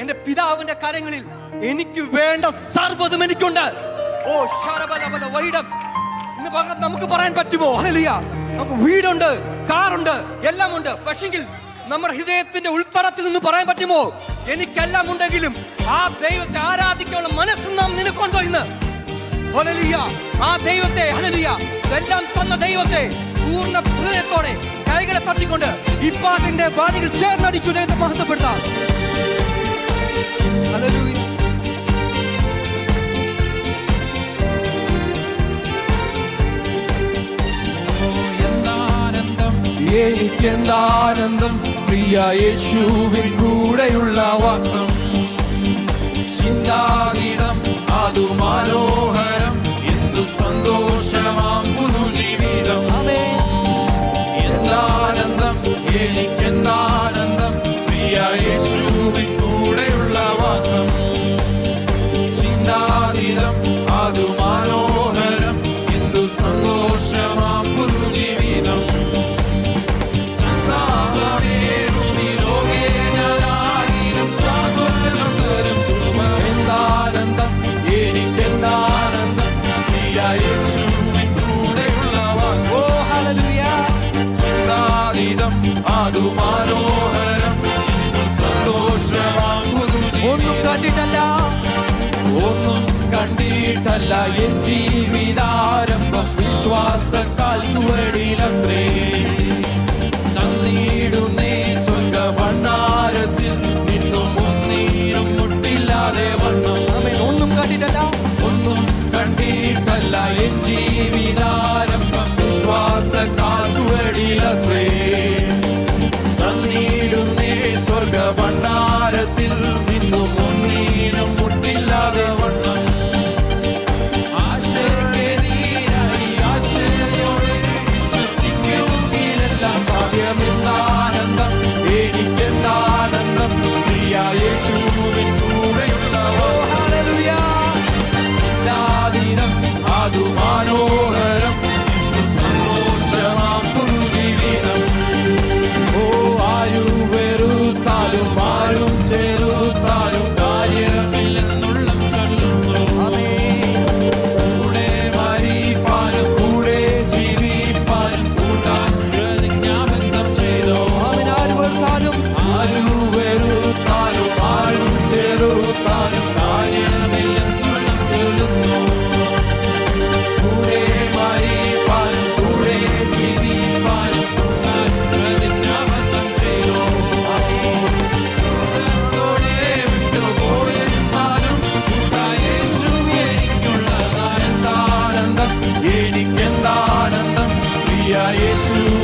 എന്റെ പിതാവിന്റെ കരങ്ങളിൽ എനിക്ക് വേണ്ട സർവതും എനിക്കുണ്ട്. ഓ എന്ന് പറഞ്ഞാൽ നമുക്ക് പറയാൻ പറ്റുമോ? അതല്ല നമുക്ക് വീടുണ്ട് കാറുണ്ട് എല്ലാം ഉണ്ട് പക്ഷെങ്കിൽ നമ്മുടെ ഹൃദയത്തിന്റെ ഉൾത്തടത്തിൽ നിന്ന് പറയാൻ പറ്റുമോ? എനിക്കെല്ലാം ഉണ്ടെങ്കിലും ആ ദൈവത്തെ ആരാധിക്കാനുള്ള മനസ്സും നാം നിനക്കൊണ്ടോ ഇന്ന്? ആ ദൈവത്തെ എല്ലാം തന്ന ദൈവത്തെ പൂർണ ഹൃദയത്തോടെ കൈകളെ തട്ടിക്കൊണ്ട് ഈ പാട്ടിന്റെ വാതികൾ ചേർന്നടിച്ചു ദൈവത്തെ മഹത്വപ്പെടുത്താം. എനിക്കെന്താനന്ദം പ്രിയ യേശുവിൻ കൂടെയുള്ള വാസം. കേട്ടല്ല എൻ ജീവിതാരംഭം. വിശ്വാസത്താൽ ചുവടിലത്രേ. isso.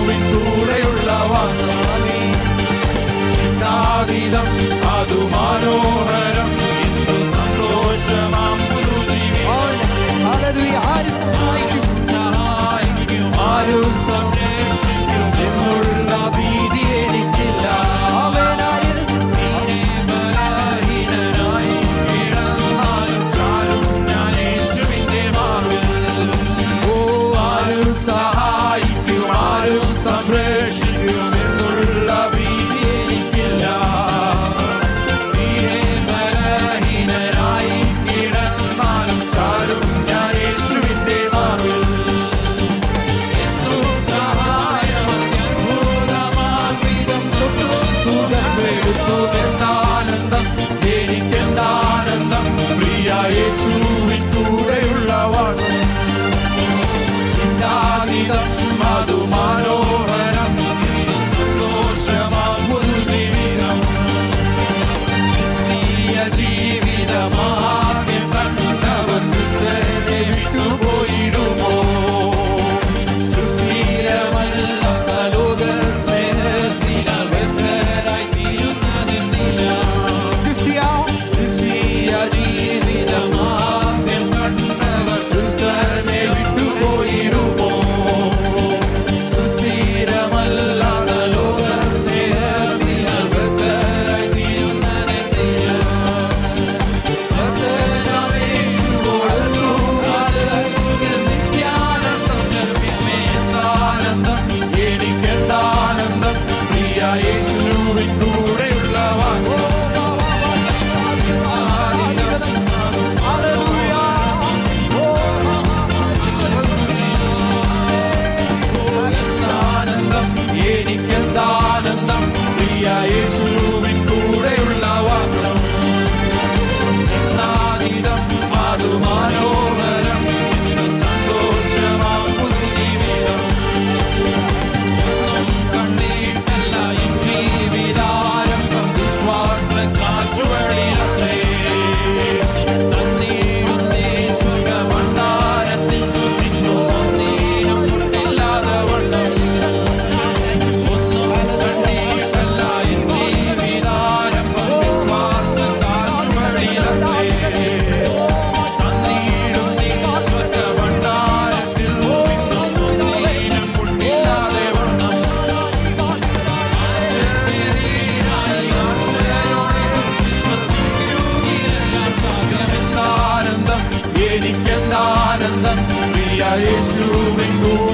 tudo em.